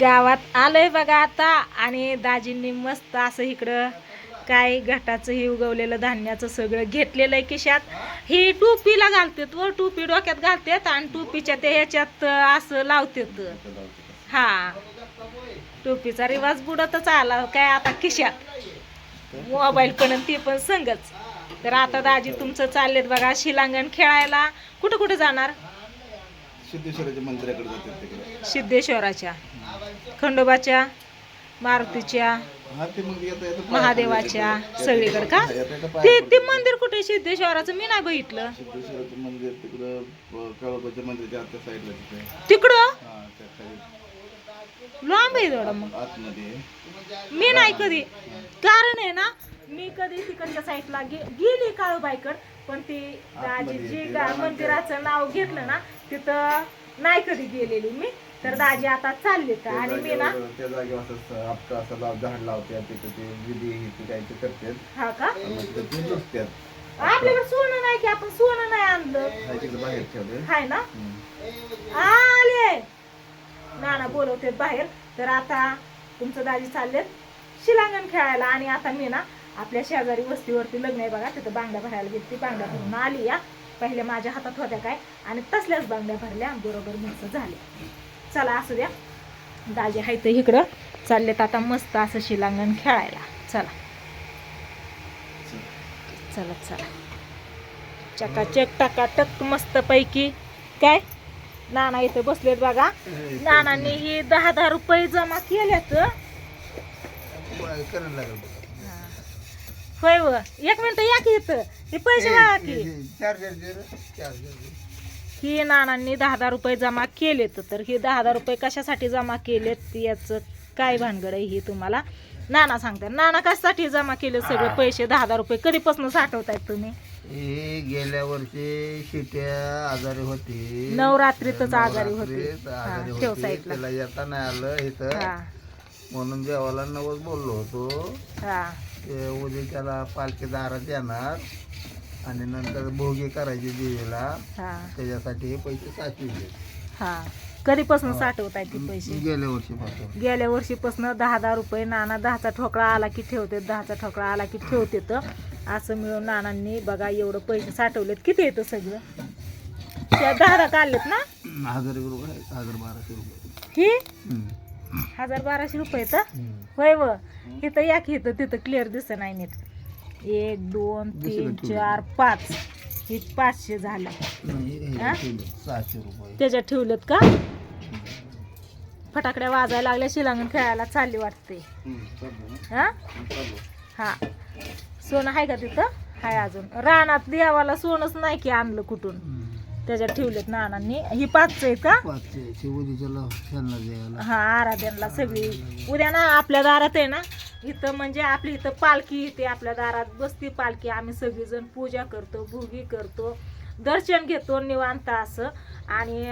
गावात आलोय बघा आता. आणि दाजींनी मस्त असं इकडं काय घटाचं हे उगवलेलं धान्याचं सगळं घेतलेलं आहे खिशात. ही टोपीला घालतात व टोपी डोक्यात घालतात आणि टोपीच्या ते ह्याच्यात असं लावतात. हा. टोपीचा रिवाज बुडतच आला काय आता खिशात. मोबाईल पण ती पण संगच. तर आता दाजी तुमचं चाललेत बघा शिलांगण खेळायला. कुठं कुठं जाणार? सिद्धेश्वराच्या मंदिराकडे सिद्धेश्वराच्या. खंडोबाच्या मारुतीच्या महादेवाच्या. सगळीकडे का? ते ते. मंदिर कुठे? सिद्धेश्वराचं? मी नाही बघितलं. सिद्धेश्वराचं मंदिर तिकडं काळोबाच्या मंदिराच्या साईडला तिथे. तिकडं? लांब आहे थोडं मग. आतमध्ये. मी नाही कधी. कारण आहे ना मी कधी तिकडच्या साईडला गे गेली काळूबाईकड पण ती दाजी जी गा- मंदिराचं नाव घेतलं ना तिथं नाही कधी गेलेली मी. तर दाजी आता चालले तर आणि मी ना त्या जागेवर असं असं लाव झाड लावते तिथं ते विधी हे ते काय ते करतात. हा का? आपल्याकडे सोनं नाही की आपण सोनं नाही आणलं. बाहेर ठेवले हाय ना? आले! नाना बोलवते बाहेर. तर आता तुमचं दाजी चाललेत शिलांगण खेळायला आणि आता मी ना आपल्या शेजारी वस्तीवरती लग्न आहे बघा तिथं बांगड्या भरायला गेली. ती बांगड्या भरून आली या. पहिले माझ्या हातात होत्या काय? आणि तसल्याच बांगड्या भरल्या बरोबर मस्त झाल्या चला असू द्या. दाजी आहे तर इकडं. चाललेत आता मस्त असं शिलांगण खेळायला. चला. चला चला. चकाचक टकाटक मस्त पैकी काय? नाना इथं बसलेत बघा. नानांनी ही दहा दहा रुपये जमा केल्यात. होय व. एक मिनिट या की इथं. हे पैसे बघा की. ही नानांनी दहा दहा रुपये जमा केलेत. तर ही दहा दहा रुपये कशासाठी जमा केलेत? याचं काय भानगड आहे ही तुम्हाला नाना सांगतात. नाना कशासाठी जमा केले सगळे पैसे? दहा दहा रुपये कधीपासून साठवतायत तुम्ही? हे गेल्या वर्षी शिट्या आजारी होती. नवरात्रीतच आजारी होती. नवरात्रीत हा, आजारी ठेव होती. साईडला त्याला येता नाही. आलं इथं. म्हणून देवाला नवस बोललो होतो. हा. ते उद्या त्याला पालखी दारात येणार. आणि नंतर भोगी करायची देवीला हा. त्याच्यासाठी हे पैसे साचविले हा. कधीपासून साठवताय ते पैसे? गेल्या वर्षीपासून. गेल्या वर्षीपासून दहा दहा रुपये नाना दहाचा ठोकळा आला की ठेवते दहाचा ठोकळा आला की ठेवते तर. असं मिळून नानांनी बघा एवढं पैसे साठवलेत. किती येतं सगळं? त्या दहा दहा काढलेत ना? हजार एक रुपये आहेत, हजार बाराशे रुपये. ही? हम्म. हजार बाराशे रुपये तर. होय व. इथं या की इथं तिथं क्लिअर दिसत नाही नीट. एक दोन तीन चार पाच. हे पाचशे झालं. हे सहाशे रुपये. त्याच्यात ठेवलेत का? फटाकड्या वाजायला लागल्या शिलांगण खेळायला चालली वाटते. हा. हा. सोनं आहे का तिथं? हाय अजून. रानात देवाला सोनच नाही की आणलं कुठून. त्याच्यात ठेवलेत नानांनी. ही पाच आहे. का पाचशे उद्याच्याला त्यांना द्यायला. हा आराध्यांना सगळी. उद्या ना आपल्या दारात आहे ना इथं म्हणजे आपली इथं पालखी येते आपल्या दारात बसती पालखी. आम्ही सगळीजण पूजा करतो भोगी करतो दर्शन घेतो निवांत असं. आणि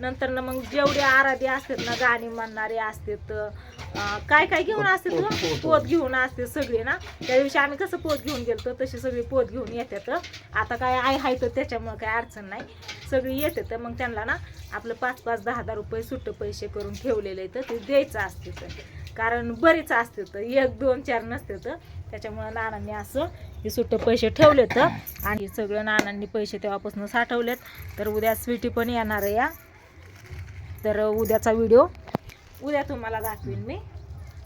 नंतर ना मग जेवढे आराध्य असतात ना गाणी म्हणणारे असतात काय काय घेऊन असतात व? पोत घेऊन असते सगळे ना? त्या दिवशी आम्ही कसं पोत घेऊन गेलतो तशी सगळी पोत घेऊन येतात आता काय आहे हाय तर त्याच्यामुळे काय अडचण नाही. सगळी येते तर मग त्यांना ना आपलं पाच पाच दहा दहा रुपये सुट्ट पैसे करून ठेवलेले तर ते द्यायचं असते तर. कारण बरीच असते तर. एक दोन चार नसते तर. त्याच्यामुळं नानांनी असं हे सुट्ट पैसे ठेवले तर आणि सगळं नानांनी पैसे तेव्हापासून साठवलेत. तर उद्या स्वीटी पण येणार आहे या. तर उद्याचा व्हिडिओ उद्या तुम्हाला दाखवीन मी.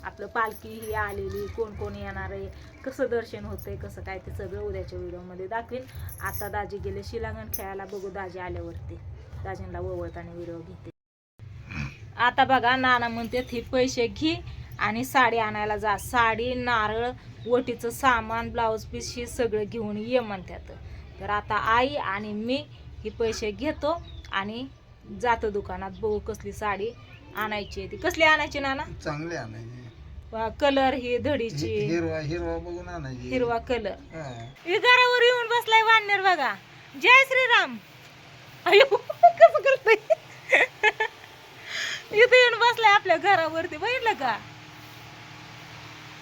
आपलं पालखी ही आलेली कोण कोण येणार आहे कसं दर्शन होतंय कसं काय ते सगळं उद्याच्या व्हिडिओमध्ये दाखवीन. आता दाजी गेले शिलांगण खेळायला बघू दाजी आल्यावरती. दाजींना वळताना व्हिडिओ घेते. आता बघा नाना म्हणते ती पैसे घे आणि साडी आणायला जा. साडी नारळ वटीचं सामान ब्लाऊज पीस हे सगळं घेऊन ये म्हणतात तर आता आई आणि मी हे पैसे घेतो आणि जातो दुकानात. बघू कसली साडी आणायची ती. कसली आणायची नाना? चांगले आणायचे. कलर ही धडीची. हिरवा हिरवा बघून आणायचे. हिरवा कलर. हा. घरावर येऊन बसलाय वानर बघा. जय श्रीराम. अयो कसं करतोय? इथे येऊन बसलाय आपल्या घरावरती. बघितलं का?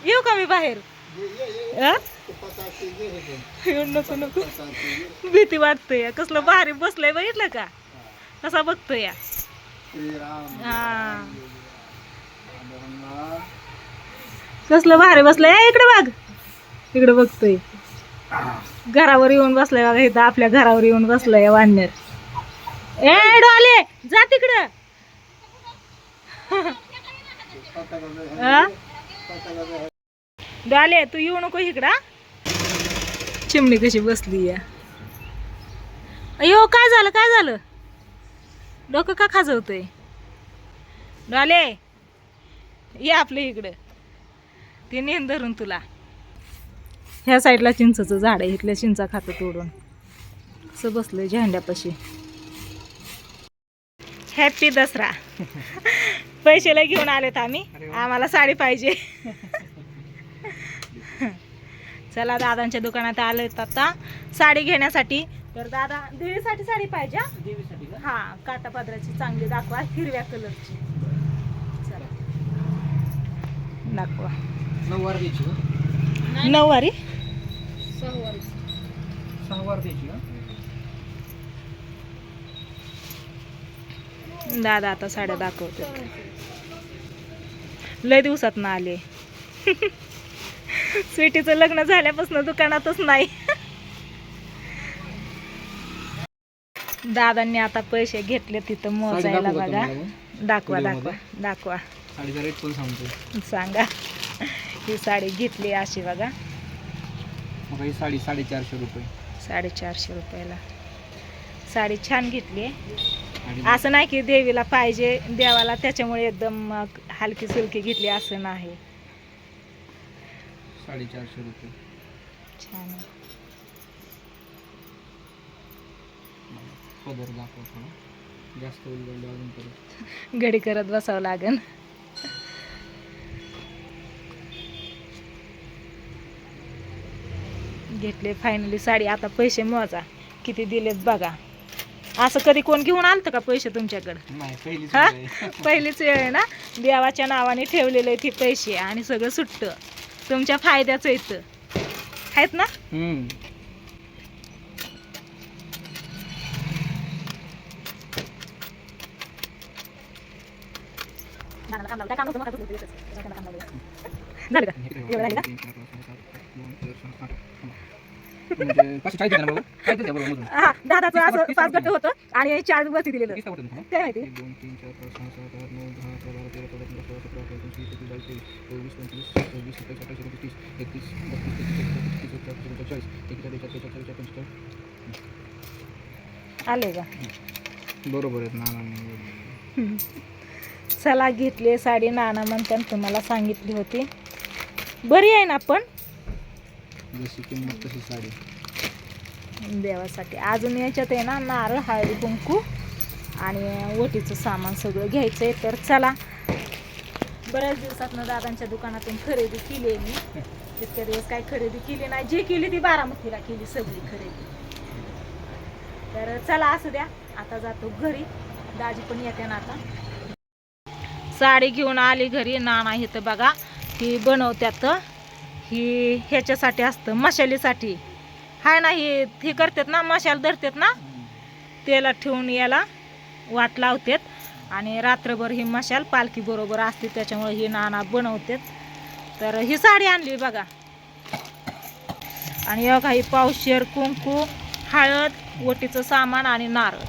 येऊ का मी बाहेर? आ? येऊ नको नको. भीती वाटतंय कसलं भारी बसलंय. बघितलं का? कसा बघतोय कसलं भारी बसलंय इकडे बघ. इकडे बघतोय. घरावर येऊन बसलाय बघा इथं आपल्या घरावर येऊन बसलाय वाढण्यात ए डॉले जा तिकडं. हा? डॉले तू येऊ नको इकडं? चिमणी कशी बसली या. अयो काय झालं काय झालं? डोकं का खाजवतोय? डॉले ये आपल्या इकडं. ते नेन धरून तुला. ह्या साईडला चिंचचं झाड आहे इथल्या चिंचा खातं तोडून. असं बसलंय झेंड्यापाशी. हॅपी दसरा. पैशाला घेऊन आलेत आम्ही. आम्हाला साडी पाहिजे. चला दादांच्या दुकानात आलेत आता. साडी घेण्यासाठी तर दादा देवीसाठी साडी पाहिजे हा? हा काटा पदराची चांगली दाखवा हिरव्या कलरची. चला. दाखवा. नऊवार द्यायची नऊवारी? सहावार. द्यायची दादा आता साड्या दाखवते. लय दिवसात ना आले. स्वीटीचं लग्न झाल्यापासून दुकानातच नाही. दादांनी आता पैसे घेतले तिथं मोजायला बघा. दाखवा दाखवा दाखवा. साडीचा रेट पण सांगतो. सांगा. ही साडी घेतली अशी बघा. मग ही साडी साडेचारशे रुपये. साडेचारशे रुपयाला. साडी छान घेतली असं नाही की देवीला पाहिजे देवाला त्याच्यामुळे एकदम हलकी सुलकी घेतली असं नाही. साडेचारशे रुपये. छान आहे. पदर दाखव थोडा. जास्त उलगडलं अजून परत घडी करत बसावं लागन घेतले फायनली साडी. आता पैसे मोजा. किती दिलेत बघा. असं कधी कोण घेऊन आलतं का पैसे तुमच्याकडं? हा? पहिलीच वेळ आहे ना? देवाच्या नावाने ठेवलेले ती पैसे आणि सगळं सुटतं. तुमच्या फायद्याचं येतं आहेत ना? झालं का एवढं झालं का? काय? हा दादाचं असं पाच गट होतं आणि चार वरती दिलेलं? काय माहिती. आले का बरोबर आहेत नाना चला घेतली साडी. नाना म्हणतात तुम्हाला सांगितली होती. बरी आहे ना पण जशी किंमत तशी साडी. देवासाठी. अजून याच्यात आहे ना नारळ हळदी कुंकू आणि ओटीचं सामान सगळं घ्यायचं आहे तर चला. बऱ्याच दिवसातनं दादांच्या दुकानातून खरेदी केली आहे मी. इतक्या दिवस काय खरेदी केली नाही. जे केली ती बारामतीला केली सगळी खरेदी. तर चला असू द्या. आता जातो घरी. दाजी पण येते ना आता. साडी घेऊन आली घरी. नाना इथं बघा ही बनवत्यात. ही ह्याच्यासाठी असतं मशालीसाठी. हाय ना ही हे करतात ना मशाल धरतात ना तेला ठेवून याला वाट लावतात आणि रात्रभर ही मशाल पालखीबरोबर असते त्याच्यामुळे ही नाना बनवतात तर ही साडी आणली बघा. आणि बघा ही पावशेर कुंकू हळद ओटीचं सामान आणि नारळ.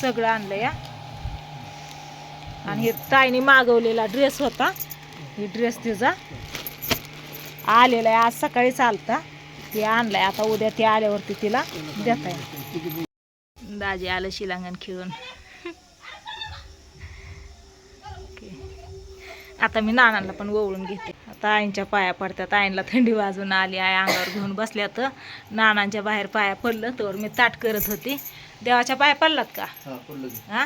सगळं आणलं या आणि हे ताईने मागवलेला ड्रेस होता. ही ड्रेस तिचा आलेला आहे. आज सकाळी चालता. ते आणलाय. आता उद्या ते आल्यावरती तिला देता येईल. दाजी आलं शिलांगण खेळून. आता मी नानांना पण ओवळून घेते. आता आईंच्या पाया पडतात. आईंला थंडी वाजून आली आई अंगावर घेऊन बसल्या तर नानांच्या बाहेर पाया पडलं तर मी ताट करत होती. देवाच्या पाया पडलात का? हा.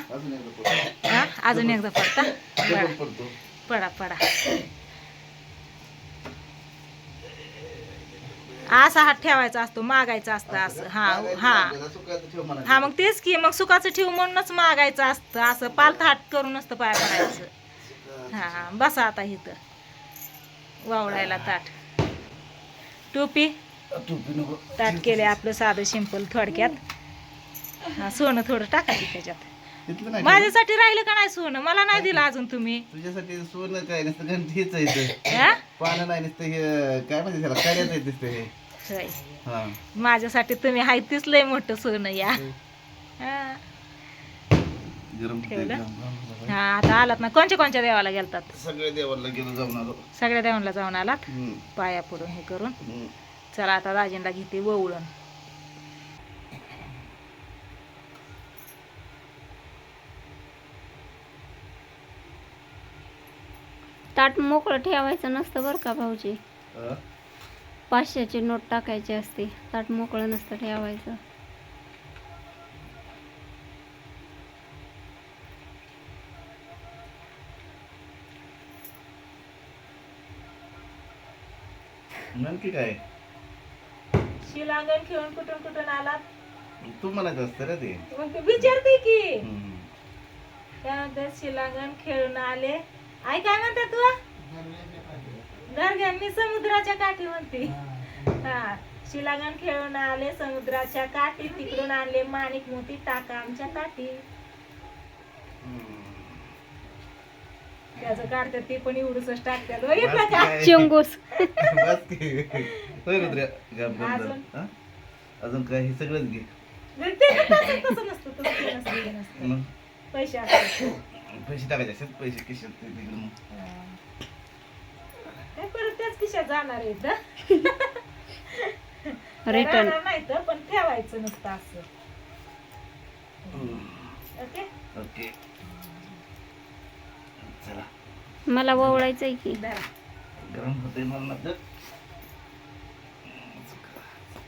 हा? अजून एकदा पडतो. पडा पडा पडा. असा हात ठेवायचा असतो मागायचा असतं असं हा हा. हा मग तेच की मग सुखाचं ठेव म्हणूनच मागायचं असतं. असं पालथा हात करून नसतं पाय पडायचं. हा बसा आता इथं. वावळायला ताट. टोपी? टोपी नको. ताट केले आपलं साधं सिंपल थोडक्यात. हा सोनं थोडं टाकायचं त्याच्यात. माझ्यासाठी राहिलं का नाही सोनं? मला नाही दिलं अजून तुम्ही. तुझ्यासाठी सोनं काय नसतं घंटीच? पानं नाही नुसतं हे काय म्हणते त्याला? कड्याच आहे दिसतं हे. हा. माझ्यासाठी तुम्ही हाय तीच लय मोठं सोनं या. हा. गरम ठेवलं? हा आता आलात ना. कोणत्या कोणत्या देवाला गेलतात? सगळे देवाला गेलो जाऊन आलो. सगळ्या देवाला जाऊन आलात? हम्म, पाया पडून हे करून. हम्म. चला आता दाजींला घेते वळून. ताट मोकळं ठेवायचं नसतं बरं का भाऊजी? हा? पाचशेची नोट टाकायची असते. ताट मोकळं नसतं ठेवायचं. नक्की काय? शिलांगण खेळून कुठून कुठून आलात? तू म्हणायचं असतं रे ते. मग ते विचारते की. हम्म. त्यानंतर शिलांगण खेळून आले. आई काय म्हणते तू? दर्ग्या मी समुद्राच्या काठी म्हणते. हा. शिलांगण खेळून आले समुद्राच्या काठी. तिकडून आणले माणिक मोती टाका आमच्या ताटी त्याचं काढतात ते पण एवढंच टाकतात बघितलं बस का काय? चिंगूस बस की. होय रुद्र्या? गप गप अजून? हा? काय हे सगळंच घे ते तसं तसं नसतं तसं ते नसतं, ते नसतं. मग पैसे असतात पैसे टाकायचे असतात पैसे ते. काय परत त्याच खिशात जाणार आहेत रिटर्न नाही तर पण ठेवायचं नसतं असं ओके ओके चला मला ववळायचंय की. धरा. गरम होते मला.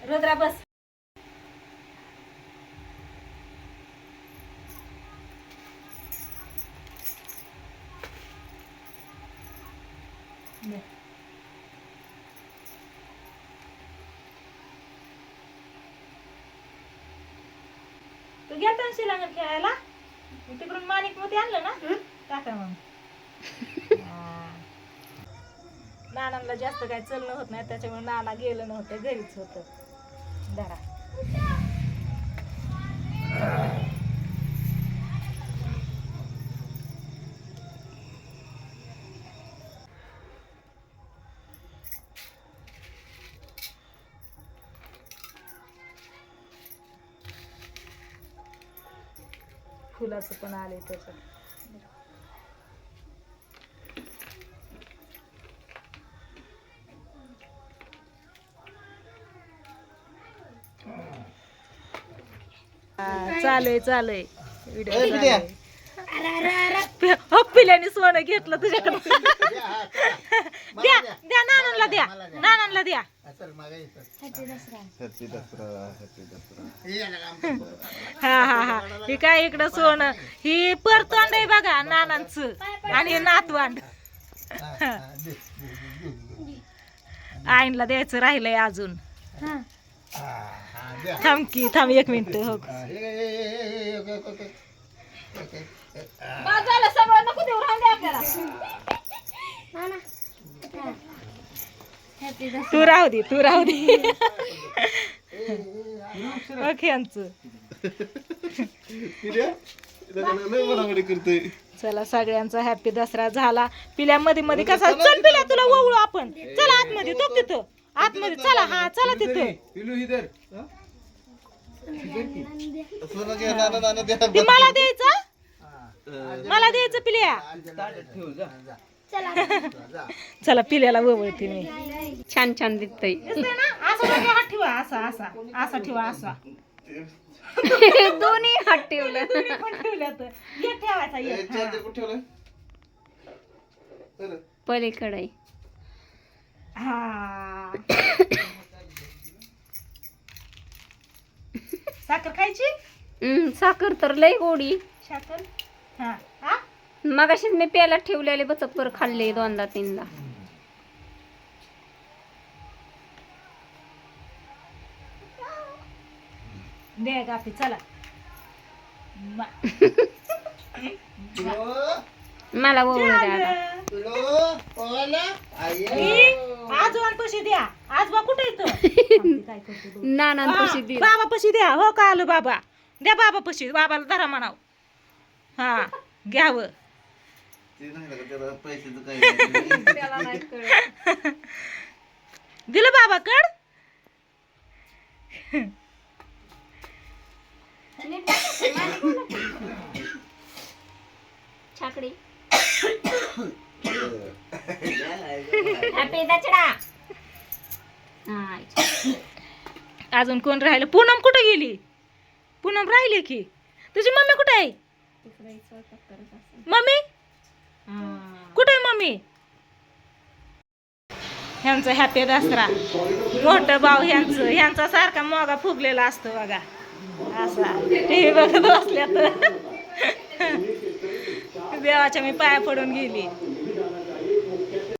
रुद्रा बस. तू ना शिलांगण खेळायला? तिकडून माणिकमध्ये आणलं ना? टाका मग हा. नानांना जास्त काय चलणं होत नाही त्याच्यामुळे नाना गेलं नव्हतं घरीच होतं. धरा. फुलाचं पण आले त्याच्यात. चालू आहे चालू आहे व्हिडिओ सोनं घेतलं तुझ्याकडे द्या द्या नानांना द्या. नानांना द्या. हा हा हा ही काय इकडं सोनं? ही परतोंड आहे बघा नानांचं. आणि नातवांड. आईनला द्यायचं राहिलंय अजून. थांब की थांब एक मिनिट हो. तू राहू दे तू राहू दे. ओके चला सगळ्यांचा हॅपी दसरा झाला. पिल्या मध्ये मध्ये कसा चल पिल्या तुला ओवळू आपण. चला आतमध्ये तो तिथं. आतमध्ये चला हा चला तिथं सोनं घे नाना नाना द्या ती मला द्यायचं? मला द्यायचं पिल्या? चला पिल्याला ओवळते मी. छान छान दिसतंय. असा हा ठेवा असा असा असा ठेवा असा. दोन्ही हात ठेवलं. ठेवायचा हा. पलीकडे हा साखर खायची हम्म, साखर तर लय गोडी. साखर? हा. हा? मगाशीच मी प्याला ठेवलेले बचत कर खाल्ले दोनदा तीनदा. दे गापी चला. मा- मला वळू द्या. आजोबांपाशी द्या. आजोबा कुठे येतो? काय करतो नानांपाशी दे बाबा पशी द्या. हो का आलो बाबा? द्या बाबा पशी बाबाला धरा म्हणाव. हा घ्यावं. ते नाही का त्याला पैशाचं काही नाही. त्याला नाही कळत. दिलं बाबा कड छाकडी. हॅपी दचडा अजून कोण राहिलं? पूनम कुठे गेली? पूनम राहिली की. तुझी मम्मी कुठे आहे? मम्मी? कुठे आहे मम्मी? ह्यांचं हॅपी दसरा. मोठं भाऊ ह्यांचं. ह्यांचा सारखा मोगा फुगलेला असतो बघा. असा. टी व्ही बघत बसल्या तर देवाच्या मी पाया पडून गेली.